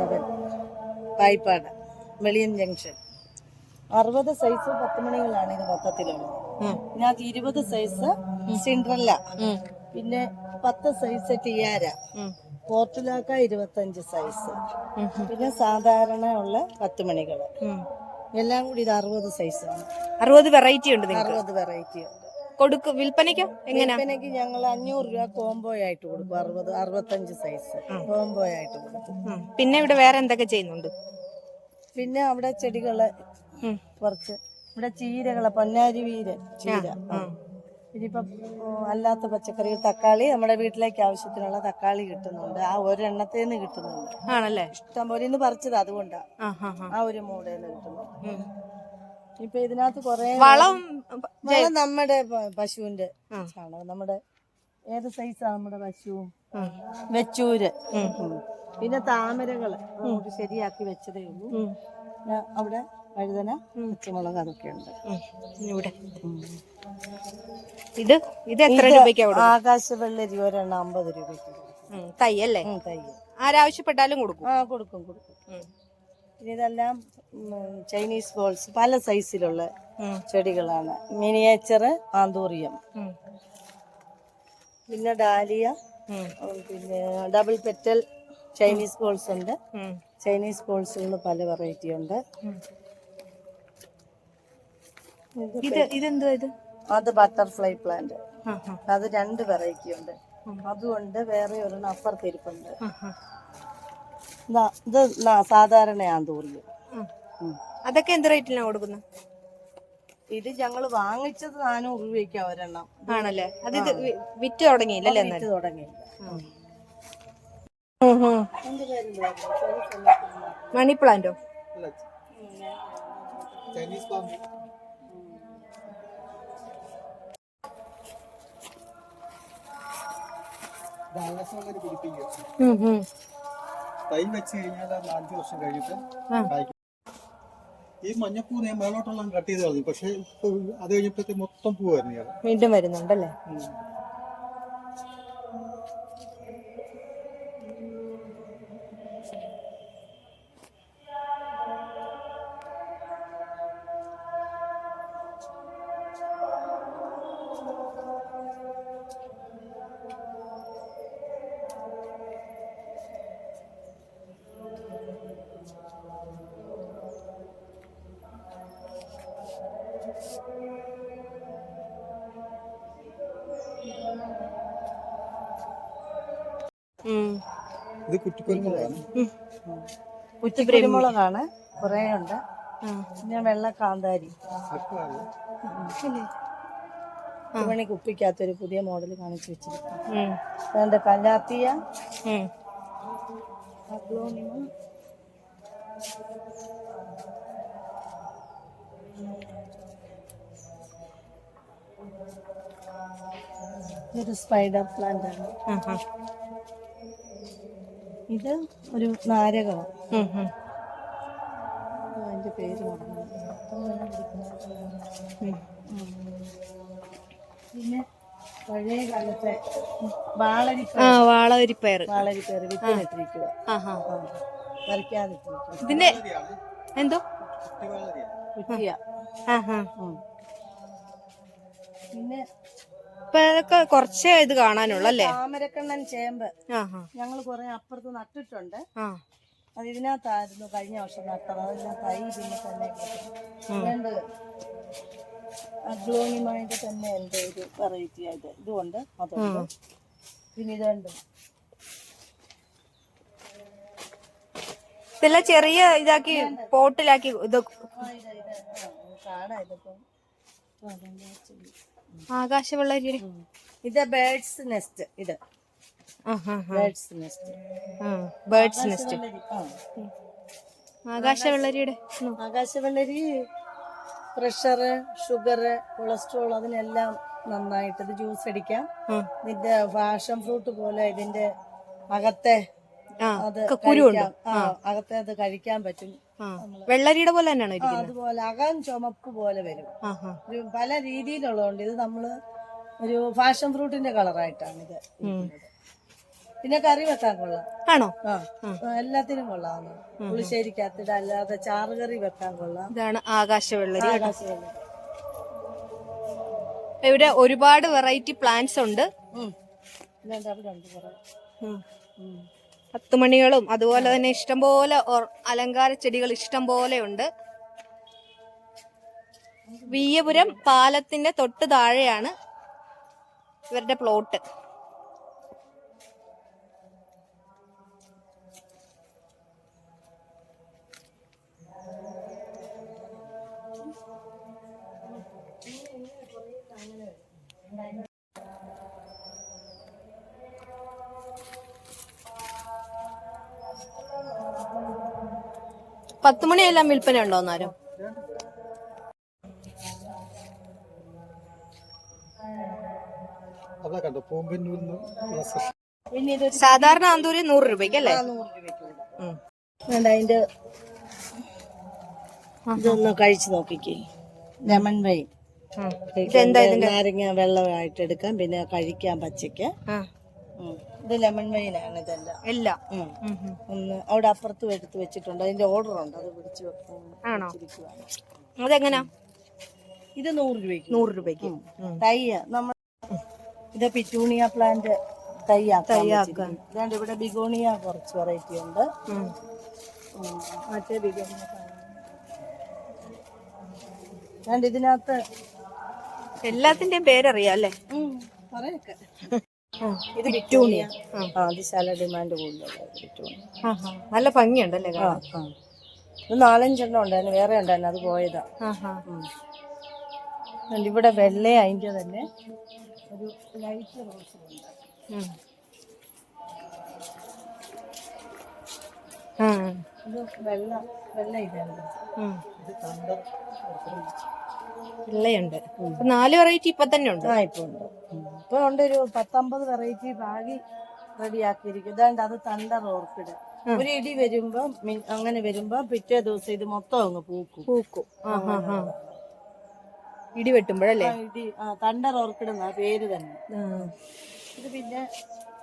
Seven Payippad Veliyan junction. അറുപത് size പത്ത് മണികളാണ് ഇത് മൊത്തത്തിലുള്ളത്. ഇതിനകത്ത് ഇരുപത് സൈസ് സിൻഡ്രല്ല. പിന്നെ പത്ത് സൈസ് ടിയാര. പോർട്ടിലാക്ക ഇരുപത്തഞ്ച് സൈസ്. പിന്നെ സാധാരണ ഉള്ള പത്ത് മണികൾ. എല്ലാം കൂടി ഇത് അറുപത് സൈസാണ്. അറുപത് വെറൈറ്റി ഉണ്ട് അറുപത് വെറൈറ്റി ഉണ്ട്. കൊടുക്കും വിൽപ്പനയ്ക്കോ? എങ്ങനെയാ വിൽപ്പനയ്ക്ക് ഞങ്ങൾ അഞ്ഞൂറ് രൂപ കോംബോ ആയിട്ട് കൊടുക്കും. അറുപത് അറുപത്തഞ്ച് സൈസ് കോംബോ ആയിട്ട് കൊടുക്കും. പിന്നെ ഇവിടെ വേറെ എന്തൊക്കെ ചെയ്യുന്നുണ്ട്? പിന്നെ അവിടെ ചെടികൾ കുറച്ച്. ഇവിടെ ചീരകൾ പൊന്നാരി വീര ചീര. ഇനിയിപ്പം അല്ലാത്ത പച്ചക്കറികൾ തക്കാളി നമ്മുടെ വീട്ടിലേക്ക് ആവശ്യത്തിനുള്ള തക്കാളി കിട്ടുന്നുണ്ട്. ആ ഒരെണ്ണത്തിൽ നിന്ന് കിട്ടുന്നുണ്ട്. ആണല്ലേ? ഇഷ്ടം പോലെ ഇന്ന് പറിച്ചത് അതുകൊണ്ടാണ് ആ ഒരു മൂടേന്ന് കിട്ടുന്നു ഇപ്പൊ ഇതിനകത്ത് കൊറേ വളം നമ്മുടെ പശുവിന്റെ ചാണകം നമ്മുടെ ഏത് സൈസാ നമ്മുടെ പശു? വെച്ചൂര്. പിന്നെ താമരകൾ. നമുക്ക് ശരിയാക്കി വെച്ചതേ ഉള്ളൂ. അവിടെ വഴുതന പച്ചമുളക് അതൊക്കെ ഉണ്ട്. ഇവിടെ. ഇത് ഇത് എത്ര രൂപയ്ക്ക് ആകാശ വെള്ളരി ഒരെണ്ണം അമ്പത് രൂപയ്ക്ക് തൈ അല്ലേ തൈ ആരാവശ്യപ്പെട്ടാലും കൊടുക്കും. ആ കൊടുക്കും കൊടുക്കും. പിന്നെ ഇതെല്ലാം ചൈനീസ് ബോൾസ് പല സൈസിലുള്ള ചെടികളാണ്. Miniature anthurium. പിന്നെ ഡാലിയ പിന്നെ ഡബിൾ പെറ്റൽ ചൈനീസ് ബോൾസ് ഉണ്ട്. ചൈനീസ് ബോൾസുകൾ പല വെറൈറ്റി ഉണ്ട്. ഇത് ഇത് ഇതെന്തോ ഇത്? അത് ബട്ടർഫ്ലൈ പ്ലാന്റ് അത് രണ്ട് വെറൈറ്റി ഉണ്ട്. അതുകൊണ്ട് വേറെ ഒരെണ്ണം അപ്പുറത്തിരിപ്പുണ്ട്. ഇത് സാധാരണയാന്ന്. ഉം. അതൊക്കെ എന്ത് റേറ്റിലാണ് കൊടുക്കുന്നത്? ഇത് ഞങ്ങൾ വാങ്ങിച്ചത് നാനൂറ് രൂപയ്ക്കാ ഒരെണ്ണം. ആണല്ലേ? അത് ഇത് വിറ്റ് തുടങ്ങിയില്ലല്ലേ വിറ്റ് തുടങ്ങി? മണി പ്ലാന്റോ? ചൈനീസ് തൈ വെച്ച് കഴിഞ്ഞാൽ അഞ്ചു വർഷം കഴിഞ്ഞിട്ട് കായ്ക്കും. ഈ മഞ്ഞപ്പൂ ഞാൻ മേളോട്ടെല്ലാം കട്ട് ചെയ്ത് കളഞ്ഞു. പക്ഷെ അത് കഴിഞ്ഞപ്പോഴത്തെ മൊത്തം പൂ വരുന്നു വീണ്ടും വരുന്നുണ്ടല്ലേ? ഇത് കുറ്റിക്കൊരുമുളകാണ്. കുറ്റിക്കുരുമുളകാണ്. കുറേ ഉണ്ട്. പിന്നെ വെള്ള കാന്താരി മണി കുപ്പിക്കകത്തൊരു പുതിയ മോഡൽ കാണിച്ചു വെച്ചിരിക്കുന്നു. കല്ലാത്തിയ. ഇതൊരു സ്പൈഡർ പ്ലാന്റ് ആണ്. ഇത് ഒരു നാരകമാണ്. അതിന്റെ പേര്. പിന്നെ പഴയ കാലത്തെ വാളരി ആ. വാളവരിപ്പയർ വാളരി പേര് വിത്തിനിട്ടിരിക്കുക ഇതിന്റെ എന്തോ? കുറ്റിയ. ഇതൊക്കെ കുറച്ചേ ഇത് കാണാനുള്ളല്ലേ താമരക്കണ്ണൻ ചേമ്പ്. ഞങ്ങൾ കുറെ അപ്പുറത്ത് നട്ടിട്ടുണ്ട്. അത് ഇതിനകത്തായിരുന്നു കഴിഞ്ഞ വർഷം നട്ടത്. അതെല്ലാം തൈ പിന്നെ തന്നെ രണ്ട് അഗ്ലോണിമായിട്ട് തന്നെ എന്റെ ഒരു വെറൈറ്റി ആയിട്ട് ഇതുകൊണ്ട് അതുണ്ട്. പിന്നെ ഇതുണ്ട്. ഇതെല്ലാം ചെറിയ ഇതാക്കി പോട്ടിലാക്കി ഇത് ആ, ഇത് ഇത്. ഇതിപ്പം ആ, അതെന്താ ചെടി. ഇത് ബേർഡ്സ് നെസ്റ്റ് ഇത്. Bird's nest. Bird's nest. ആകാശവെള്ളരിയുടെ. ആകാശവെള്ളരി പ്രഷർ ഷുഗർ കൊളസ്ട്രോൾ അതിനെല്ലാം നന്നായിട്ട് ഇത് ജ്യൂസ് അടിക്കാം. ഇതിന്റെ ഫാഷൻ ഫ്രൂട്ട് പോലെ ഇതിന്റെ അകത്തെ അത്. അകത്തെ അത് കഴിക്കാൻ പറ്റും. വെള്ളരിയുടെ പോലെ തന്നെയാണ് അതുപോലെ അകം ചുമപ്പ് പോലെ വരും. ഒരു പല രീതിയിലുള്ളതുകൊണ്ട് ഇത് നമ്മൾ ഒരു ഫാഷൻ ഫ്രൂട്ടിന്റെ കളറായിട്ടാണ് ഇത്. പിന്നെ കറി വെക്കാൻ കൊള്ളാം. ആണോ? എല്ലാത്തിനും കൊള്ളാം പുളിശ്ശേരിക്കകത്തിട അല്ലാതെ ചാറ് കറി വെക്കാൻ കൊള്ളാം. ഇതാണ് ആകാശവെള്ളരി വെള്ളരി. ഇവിടെ ഒരുപാട് വെറൈറ്റി പ്ലാന്റ്സ് ഉണ്ട്. അവിടെ ഉണ്ട് കുറെ. പത്തുമണികളും അതുപോലെ തന്നെ ഇഷ്ടംപോലെ അലങ്കാര ചെടികൾ ഇഷ്ടം പോലെ ഉണ്ട്. വീയപുരം പാലത്തിന്റെ തൊട്ട് താഴെയാണ് ഇവരുടെ പ്ലോട്ട് പത്തുമണിയെല്ലാം വിൽപ്പന ഉണ്ടോ ഇതൊരു സാധാരണ അന്തൂരി നൂറ് രൂപയ്ക്ക് അല്ലേ? അതിന്റെ ഇതൊന്ന് കഴിച്ചു നോക്കിക്കേ. Lemon wine. ഇതെന്താ ഇതിന്റെ? നാരങ്ങ വെള്ളമായിട്ട് എടുക്കാം. പിന്നെ കഴിക്കാം പച്ചയ്ക്ക്. ഇത് ലെമൺ വെയിലാണ് ഇതെല്ലാം. എല്ലാം. ഒന്ന് അവിടെ അപ്പുറത്ത് എടുത്ത് വെച്ചിട്ടുണ്ട്. അതിന്റെ ഓർഡർ ഉണ്ട്. അത് പിടിച്ച് ആണോ. അതെങ്ങനാ? ഇത് നൂറ് രൂപയ്ക്ക്. നൂറ് രൂപയ്ക്ക്. തൈ തയ്യ. നമ്മൾ ഇത് പിറ്റൂണിയ പ്ലാന്റ് തയ്യാക്കാൻ തയ്യാക്കാൻ. ഇതാണ്ട് ഇവിടെ ബിഗോണിയ കുറച്ച് വെറൈറ്റി ഉണ്ട്. മറ്റേ ബിഗോണിയ ഇതിനകത്ത് എല്ലാത്തിന്റെയും പേരറിയാം അല്ലേ? പറയൊക്കെ. ഇത് പിറ്റൂണിയ ആ. അത് ശല ഡിമാൻഡ് കൂടുതലുള്ള. നല്ല ഭംഗിയുണ്ടല്ലേ ആ ആ. ഇത് നാലഞ്ചെണ്ണം ഉണ്ടായിരുന്നു വേറെ ഉണ്ടായിരുന്നു അത് പോയതാ. ഇവിടെ വെള്ള അതിന്റെ തന്നെ ഒരു ലൈറ്റ് റോസ് ഉണ്ട്. ഇത് വെള്ള വെള്ള ഇതാണ്. ഇത് കണ്ടർ വെള്ളയുണ്ട് നാല് വെറൈറ്റി ഇപ്പൊ തന്നെ ഉണ്ട്. ആ ഇപ്പൊ ഉണ്ട്. ഇപ്പൊ ഉണ്ട് ഒരു പത്തൊമ്പത് വെറൈറ്റി ബാഗി റെഡിയാക്കിയിരിക്കും. ഇതാണ്ട് അത് തണ്ടർ ഓർക്കിഡ് ഒരു ഇടി വരുമ്പോ അങ്ങനെ വരുമ്പോ പിറ്റേ ദിവസം ഇത് മൊത്തം അങ്ങ് പൂക്കും. പൂക്കും. ഇടി വെട്ടുമ്പോഴല്ലേ? ഇടി ആ തണ്ടർ ഓർക്കിഡ് എന്നാ പേര് തന്നെ. ഇത് പിന്നെ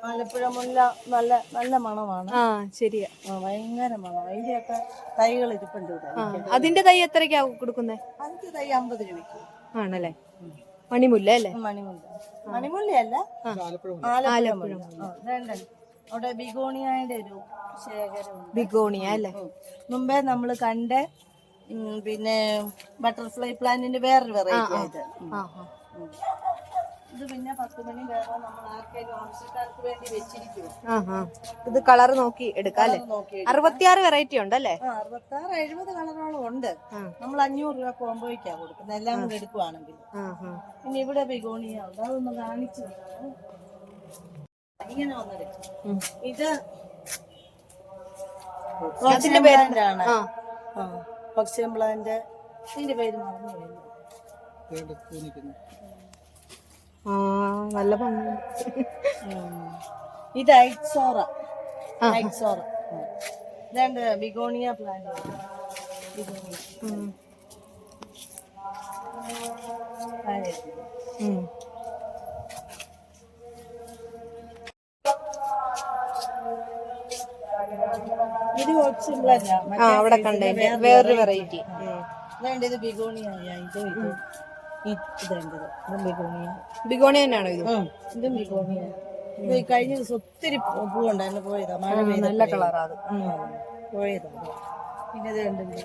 ആലപ്പുഴ മുല്ല നല്ല നല്ല മണമാണ്. ആ ശരിയാ. ആ, ഭയങ്കര മണം അതിന്റെയൊക്കെ തൈകൾ ഇരിപ്പുണ്ട് ഇവിടെ. ആ, അതിന്റെ തൈ എത്രയ്ക്കാ കൊടുക്കുന്നേ? അഞ്ച് തൈ അമ്പത് രൂപയ്ക്ക്. ആണല്ലേ? മണിമുല്ല അല്ലേ? മണിമുല്ല. മണിമുല്ലയല്ല. ആലപ്പുഴ മുല്ല. ആ, അവിടെ ബിഗോണിയായുടെ ഒരു ശേഖരമുണ്ട്. ബിഗോണിയ അല്ലേ? ഉം. മുമ്പേ നമ്മൾ കണ്ട ഉം, പിന്നെ ബട്ടർഫ്ലൈ പ്ലാന്റിന്റെ വേറൊരു വെറൈറ്റി ആയിട്ട് ഉം. ആ ആ. ഉം. ഇത് പിന്നെ പത്ത് മണി വേറെ നമ്മൾ ആർക്കെങ്കിലും ആവശ്യക്കാർക്ക് വേണ്ടി വെച്ചിരിക്കും ഇത് കളർ നോക്കി എടുക്കാം അല്ലേ? അറുപത്തിയാറ് വെറൈറ്റി ഉണ്ടല്ലേ ആ അറുപത്താറ് എഴുപത് കളറോളം ഉണ്ട്. നമ്മൾ അഞ്ഞൂറ് രൂപ കോമ്പോയ്ക്കാ കൊടുക്കുന്നത്. എല്ലാം കൂടെ എടുക്കുവാണെങ്കിൽ. പിന്നെ ഇവിടെ ബിഗോണിയ ഉണ്ട്. അതൊന്ന് കാണിച്ചു തരാം. ഇങ്ങനെ വന്നെടുക്കും ഇത് അതിന്റെ പേര് പ്ലാന്റ് ആ. ആ ഓക്സിജൻ പ്ലാന്റ് ഇതിന്റെ പേര് മറന്നു ആ നല്ല ഭംഗി. ഇത് ഐറ്റ്സോറ ഐറ്റ്സോറ. ഇതാണ്ട് ബിഗോണിയ പ്ലാന്റ്. ഇത് ആ അവിടെ കണ്ടേ. വേറൊരു വെറൈറ്റി ഇതാണ്ട് ഇത് ബിഗോണിയ ഇത് ബിഗോണി തന്നെയാണോ ഇത്. ഇത്? ബിഗോണിയ ഇത് കഴിഞ്ഞ ദിവസം ഒത്തിരി പൂവുണ്ടായിരുന്നു പോയതാ. മഴ നല്ല കളറാ അത്. പോയതാ. പിന്നെ ഇത് കണ്ടില്ല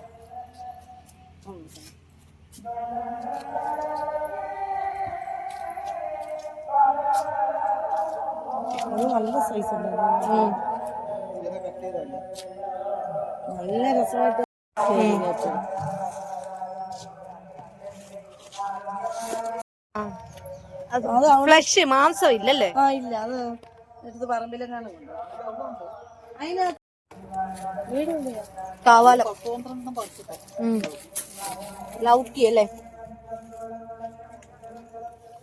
അത് നല്ല സൈസ് ഉണ്ട്. ഉം. ഇങ്ങനെ കട്ട് ചെയ്തല്ല നല്ല രസമായിട്ട് ഫ്ലഷ് മാംസം ഇല്ലല്ലേ? ആ ഇല്ല അത് എടുത്ത് പറമ്പിലെങ്ങാണ് കൊണ്ടു കാവാലം. ലൗക്കി അല്ലേ?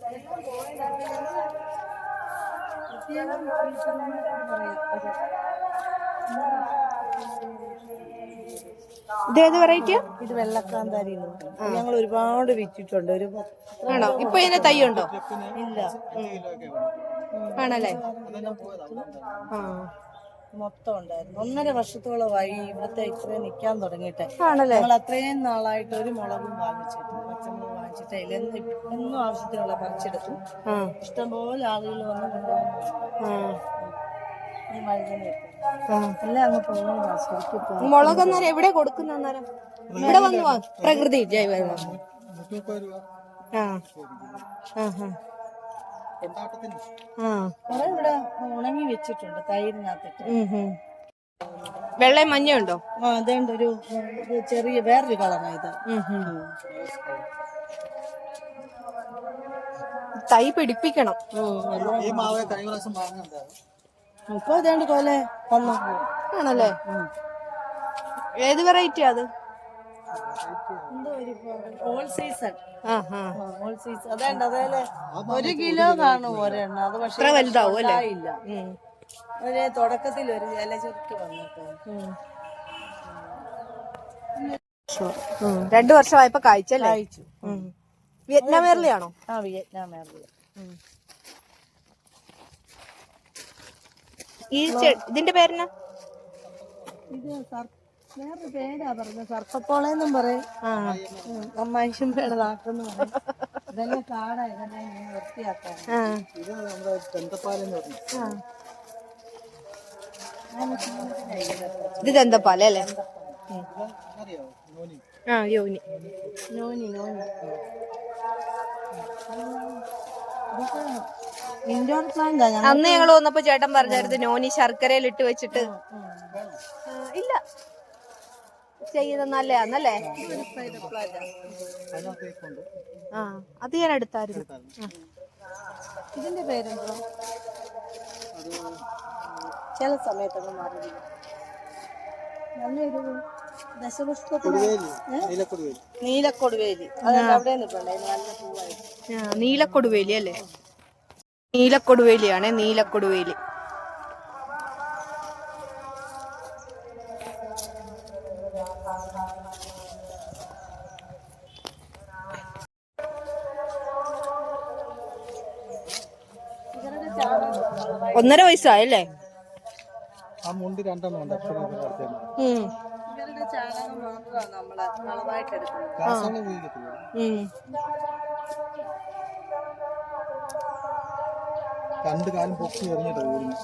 Thank പറയാം ഇതേത് വെറൈറ്റിയാ ഇത് വെള്ളക്കാന്താരി ഞങ്ങൾ ഒരുപാട് വിറ്റിട്ടുണ്ട്. ഒരു ആണോ? ഇപ്പൊ ഇതിന് തൈ ഉണ്ടോ? ഇല്ല. ആണല്ലേ. ആ. മൊത്തം ഉണ്ടായിരുന്നു. ഒന്നര വർഷത്തോളമായി ഇവിടുത്തെ ഇത്രയും നിൽക്കാൻ തുടങ്ങിയിട്ട്. ആണല്ലേ? ഞങ്ങൾ അത്രയും നാളായിട്ട് ഒരു മുളകും വാങ്ങിച്ചിട്ടില്ല പച്ചമുളക് വാങ്ങിച്ചിട്ടേ എന്ന് എന്നും ആവശ്യത്തിനുള്ള പറിച്ചെടുത്തു. ഇഷ്ടംപോലെ ആളുകൾ വന്ന് കൊണ്ടുപോകുന്നു ഈ വഴുതനയൊക്കെ മുളക് അന്നേരം എവിടെ കൊടുക്കുന്ന അന്നേരം? ഇവിടെ വന്ന് വാ. പ്രകൃതി ജൈവ ആ. ആ ആ. ആ. കുറെ ഇവിടെ ഉണങ്ങി വെച്ചിട്ടുണ്ട് തൈരിനകത്തിട്ട്. വെള്ളയും ആ അതേണ്ട ഒരു ചെറിയ വേറൊരു കളറാണ് ഇത്. ഉം, ഉം. തൈ പിടിപ്പിക്കണം. ഈ മാവ് കഴിഞ്ഞ പ്രാവശ്യം വാങ്ങുന്നുണ്ടായിരുന്നു ഇപ്പൊ പോലെ വന്നു ആണല്ലേ? ഏത് വെറൈറ്റി അത്? എന്തോ ഒരു ഓൾ സീസൺ ആ ആ. ഓൾ സീസൺ അതേണ്ട അതേലെ? ഒരു കിലോ കാണും ഒരെണ്ണം. അത് പക്ഷേ ഇത്ര വലുതാവും അല്ലേ? ഇല്ല ഉം. തുടക്കത്തിൽ ഒരു ഇല ചുരുക്കി വന്നിട്ട്. രണ്ടു വർഷമായപ്പോ കായ്ച്ചല്ലേ. വിയറ്റ്നാം എയർലിയാണോ ആ വിയറ്റ്നാം ഏറിയ ഈ ഇതിന്റെ പേരെന്നാ? ഇത് വേറൊരു പേരാ പറഞ്ഞ സർപ്പപ്പോളെന്നും പറയും. ആ. അമ്മായിശമ്പയുടെ നാക്കെന്ന് പറയും ഇതെല്ലാം കാടാ ഇതെല്ലാം ഇങ്ങനെ വൃത്തിയാക്കാൻ. ഇത് നമ്മുടെ ബന്ധപ്പാലെന്ന് പറഞ്ഞു. ആ. ഇത് ദന്തപ്പാല അല്ലേ? ഉം. നോനി. ആ യോനി. Noni noni. ഇൻഡോർ പ്ലാന്റാ അന്ന് ഞങ്ങൾ വന്നപ്പോ ചേട്ടൻ പറഞ്ഞായിരുന്നു നോനി ശർക്കരയിൽ ഇട്ട് വെച്ചിട്ട്. ഇല്ല. ചെയ്യുന്ന നല്ലതാന്നല്ലേ ആ അത് ഞാൻ എടുത്തായിരുന്നു. ആ. ഇതിന്റെ പേരെന്തോ ചില സമയത്തൊക്കെ മാറില്ല നല്ലൊരു ദശപുഷ്പത്തിന് കൊടുവേലി. നീലക്കൊടുവേലി. നീലക്കൊടുവേലി. അതെല്ലാം അവിടെ നല്ല പൂവായി ആ, നീലക്കൊടുവേലി അല്ലേ? നീലക്കൊടുവേലിയാണ് നീലക്കൊടുവേലി. ഒന്നര വയസ്സായല്ലേ? ആ മുണ്ട് രണ്ടെണ്ണം ഉണ്ട് അക്ഷരം രണ്ട് കാലം പൊക്കി എറിഞ്ഞിട്ട് ഓടുന്നു.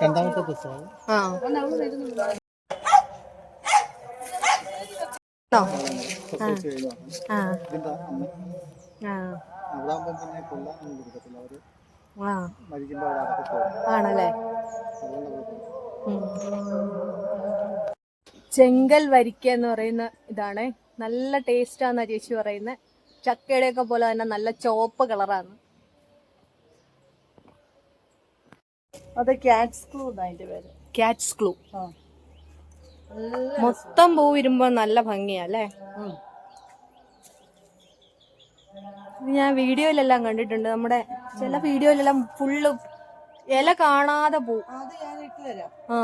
രണ്ടാമത്തെ ആ. അവിടെ ആകുമ്പോൾ പിന്നെ കൊല്ലാനൊന്നും കൊടുക്കത്തില്ല. അവർ ആ. മരിക്കുമ്പോൾ അവിടെ ആണല്ലേ. ചെങ്കൽ വരിക്ക എന്ന് പറയുന്ന ഇതാണ്. നല്ല ടേസ്റ്റാന്നാ ചേച്ചി പറയുന്നത് ചക്കയുടെ ഒക്കെ പോലെ തന്നെ നല്ല ചോപ്പ് കളറാണ് അത് ക്യാറ്റ്സ് ക്ലൂ അതിന്റെ പേര്. ക്യാറ്റ്സ് ക്ലൂ മൊത്തം പൂ വരുമ്പോ നല്ല ഭംഗിയാ അല്ലേ? ഞാൻ വീഡിയോയിലെല്ലാം കണ്ടിട്ടുണ്ട്. നമ്മുടെ ചില വീഡിയോയിലെല്ലാം ഫുള്ള് ഇല കാണാതെ പോകും അത് ഞാൻ ഇട്ട് തരാം ആ.